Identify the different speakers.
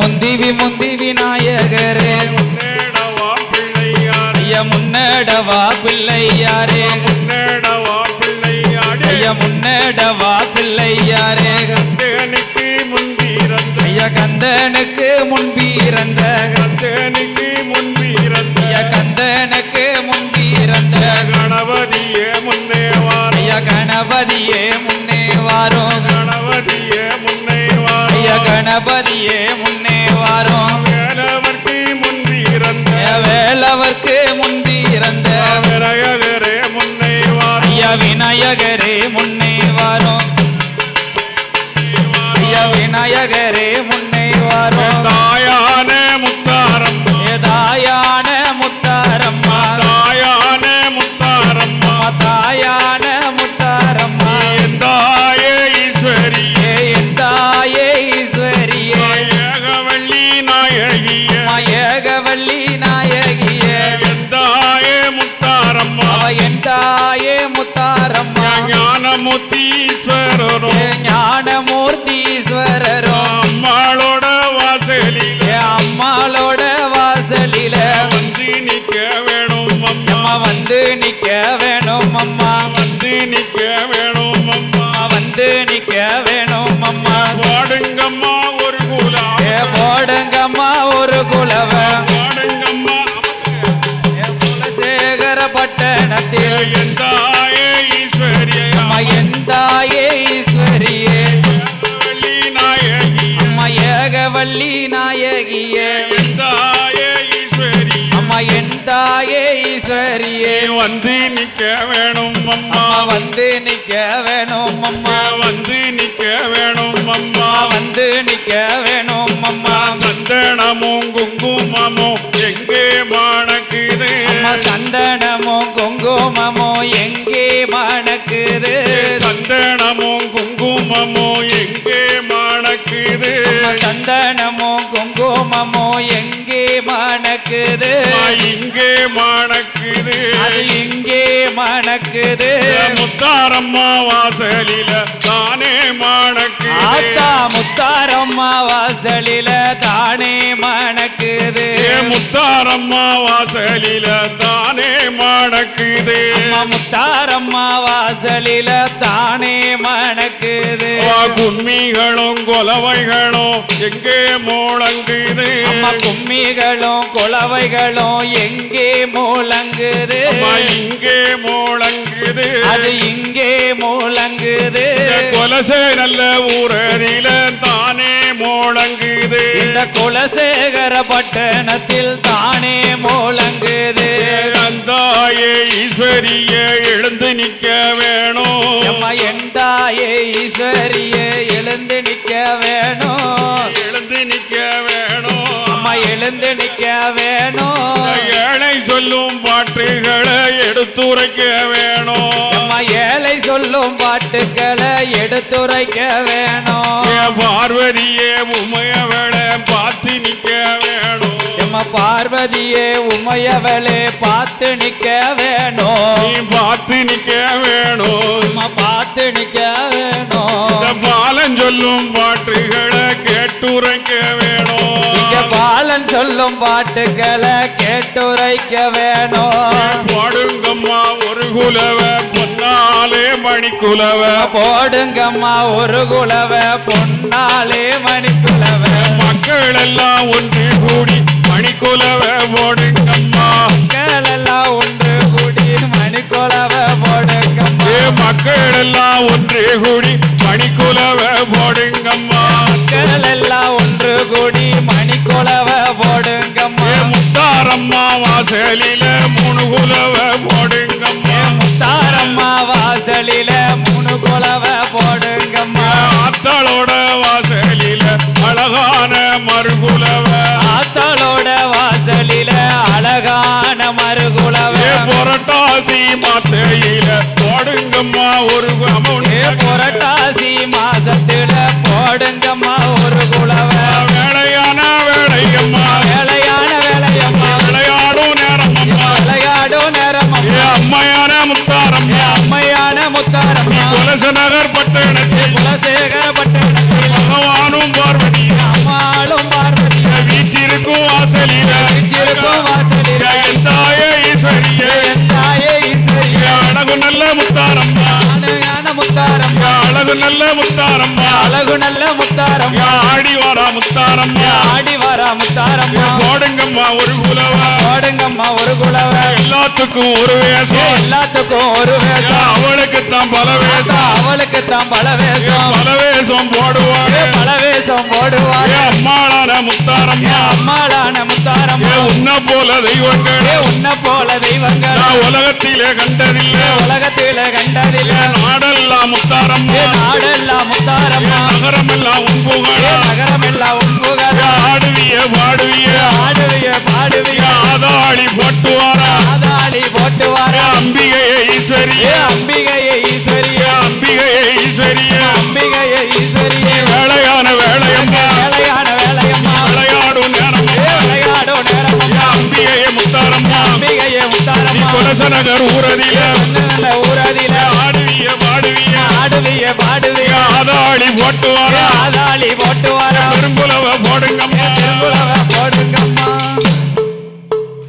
Speaker 1: முந்திவி முந்தி விநாயகரே
Speaker 2: முன்னேடவா பிள்ளையாரே.
Speaker 1: ஐயா முன்னடவா பிள்ளையாரே.
Speaker 2: முன்னேடவா பிள்ளையாரே.
Speaker 1: ஐயா முன்னடவா பிள்ளையாரே.
Speaker 2: தேனுக்கு முன்பிறந்த
Speaker 1: ஐயா கந்தனுக்கு முன்பீரந்த
Speaker 2: தேனுக்கு விநாயகரே முன்னே
Speaker 1: வாரோம். ஐயா விநாயகரே முன்னே வாரோம்.
Speaker 2: ஞானமுத்தீஸ்வரரும்
Speaker 1: ஏ ஞானமூர்த்தீஸ்வரரும்.
Speaker 2: அம்மாளோட வாசலில்.
Speaker 1: அம்மாளோட வாசலில.
Speaker 2: வந்து நிக்க வேணும் அம்மா.
Speaker 1: வந்து நிக்க வேணும் அம்மா.
Speaker 2: வந்து நிக்க வேணும் அம்மா.
Speaker 1: வந்து நிக்க வேணும் அம்மா.
Speaker 2: பாடுங்கம்மா ஒரு குலா
Speaker 1: போடுங்கம்மா ஏகவல்லி நாயகியே. அம்மா எந்தாயே ஈஸ்வரியே.
Speaker 2: வந்து நிக்க வேணும் அம்மா.
Speaker 1: வந்து நிக்க வேணும் அம்மா.
Speaker 2: வந்து நிக்க வேணும் அம்மா.
Speaker 1: வந்து நிக்க வேணும் அம்மா.
Speaker 2: சந்தனமும் குங்குமமும் எங்கே மணக்குது
Speaker 1: சந்தனமும் குங்குமமும்
Speaker 2: குங்குமமும் எங்கே மணக்குது. இங்கே மணக்குது.
Speaker 1: அது இங்கே மணக்குது.
Speaker 2: முத்தாரம்மா வாசலில தானே மணக்குது.
Speaker 1: ஆத்தா முத்தாரம்மா வாசலில தானே மணக்குது.
Speaker 2: முத்தாரம்மா வாசலில தானே மணக்குது.
Speaker 1: முத்தாரம்மா வாசலில தானே மணக்குது.
Speaker 2: வா குன்மிகளும் கொலவைகளும் எங்கே முழங்குது
Speaker 1: கும்மிகளும் குளவைகளும் எங்கே மூலங்குது?
Speaker 2: இங்கே முழங்குது
Speaker 1: அது இங்கே மூலங்குது.
Speaker 2: கொலசே நல்ல ஊரதில தானே முழங்குது
Speaker 1: இந்த குலசேகர பட்டணத்தில் தானே மூலங்குது.
Speaker 2: அந்தாயே ஈஸ்வரிய எழுந்து நிக்க வேணும்.
Speaker 1: அம்மா எந்தாயே ஈஸ்வரியே எழுந்து நிக்க வேணும்.
Speaker 2: எழுந்து நிக்க வேணும். ஏழை சொல்லும் பாட்டுகளை எடுத்துரைக்க வேணும்.
Speaker 1: அம்மா ஏழை சொல்லும் பாட்டுக்களை எடுத்துரைக்க வேணும்.
Speaker 2: பார்வதியே உமையவள பார்த்து நிக்க வேணும்.
Speaker 1: அம்மா பார்வதியே உமையவளே பார்த்து நிக்க வேணும்.
Speaker 2: பார்த்து நிக்க வேணும்.
Speaker 1: அம்மா பார்த்து நிக்க வேணும்.
Speaker 2: பாலன் சொல்லும் பாட்டுகளை கேட்டுரைக்க வேணும்.
Speaker 1: பாலன் சொல்லும் பாட்டுக்களை கேட்டுரைக்க வேணும்.
Speaker 2: பாடுங்கம்மா ஒரு குலவ பொன்னாலே மணிக்குலவ.
Speaker 1: போடுங்கம்மா ஒரு குலவ பொன்னாலே மணிக்குலவ.
Speaker 2: மக்கள் எல்லாம் ஒன்று கூடி மணிக்குலவ போடுங்கம்மா.
Speaker 1: மக்கள் எல்லாம் ஒன்று கூடி மணிக்குலவ போடுங்கம்மா.
Speaker 2: மக்கள் எல்லாம் ஒன்று கூடி முத்தாரம்மா வாசலில மூணு குலவ போடுங்கம்மா.
Speaker 1: முத்தாரம்மா வாசலில மூணு குலவ போடுங்கம்மா.
Speaker 2: ஆத்தாளோட வாசலில அழகான மறுகுலவ.
Speaker 1: ஆத்தாளோட வாசலில அழகான மறுகுலவ.
Speaker 2: புரட்டாசி மாத்தையில போடுங்கம்மா ஒரு
Speaker 1: புரட்டாசி மாசத்துல போடுங்கம்மா ஒரு குலவ.
Speaker 2: குலச நகர் பட்டணத்தில்
Speaker 1: குலசேகர பட்டணத்தில்
Speaker 2: பகவானும் பார்வதி
Speaker 1: அம்மாளும் பார்வதி
Speaker 2: வீச்சிருக்கும் வாசலில.
Speaker 1: வீற்றிருக்கும் வாசலில.
Speaker 2: என் தாயே ஈஸ்வரியே.
Speaker 1: என் தாயே ஈஸ்வரியே.
Speaker 2: அழகு நல்ல முத்தாரம்மா.
Speaker 1: முத்தாரம்மா.
Speaker 2: அழகு நல்ல முத்தாரம்மா.
Speaker 1: அழகு நல்ல முத்தாரம்மா.
Speaker 2: ஆடி வாரா முத்தாரம்மா.
Speaker 1: ஆடி வாரா முத்தாரம்மா.
Speaker 2: போடுங்கம்மா ஒரு குலவ.
Speaker 1: ஓடுங்கம்மா ஒரு குலவ?
Speaker 2: எல்லாத்துக்கும் ஒரு வேஷம்.
Speaker 1: எல்லாத்துக்கும் ஒரு வேஷம்.
Speaker 2: அவளுக்கு தான் பல வேஷம்.
Speaker 1: அவளுக்கு தான் பல வேஷம்.
Speaker 2: பல வேஷம் போடுவாங்க.
Speaker 1: பல வேஷம் போடுவார்
Speaker 2: அம்மாளான முத்தாரம்மா.
Speaker 1: அம்மாளான முத்தாரம்மா.
Speaker 2: உன்ன போல தெய்வங்கள்.
Speaker 1: உன்னை போல தெய்வங்கள்.
Speaker 2: நான் உலகத்திலே கண்டதில்லை.
Speaker 1: உலகத்தில கண்டதில்ல.
Speaker 2: நாடெல்லாம் முத்தாரம்மா.
Speaker 1: நாடெல்லாம் முத்தாரம்மா.
Speaker 2: நகரமெல்லாம் உன் புகழ.
Speaker 1: நகரமெல்லாம்
Speaker 2: குலசநகர் ஊரதில.
Speaker 1: ஊரதில.
Speaker 2: ஆடுவிய பாடுவிய.
Speaker 1: ஆடுவிய பாடுவிய.
Speaker 2: ஆதாளி போட்டுவாரா
Speaker 1: ஆதாளி போட்டு வார.
Speaker 2: பெருங்குலவ போடுங்கம்மா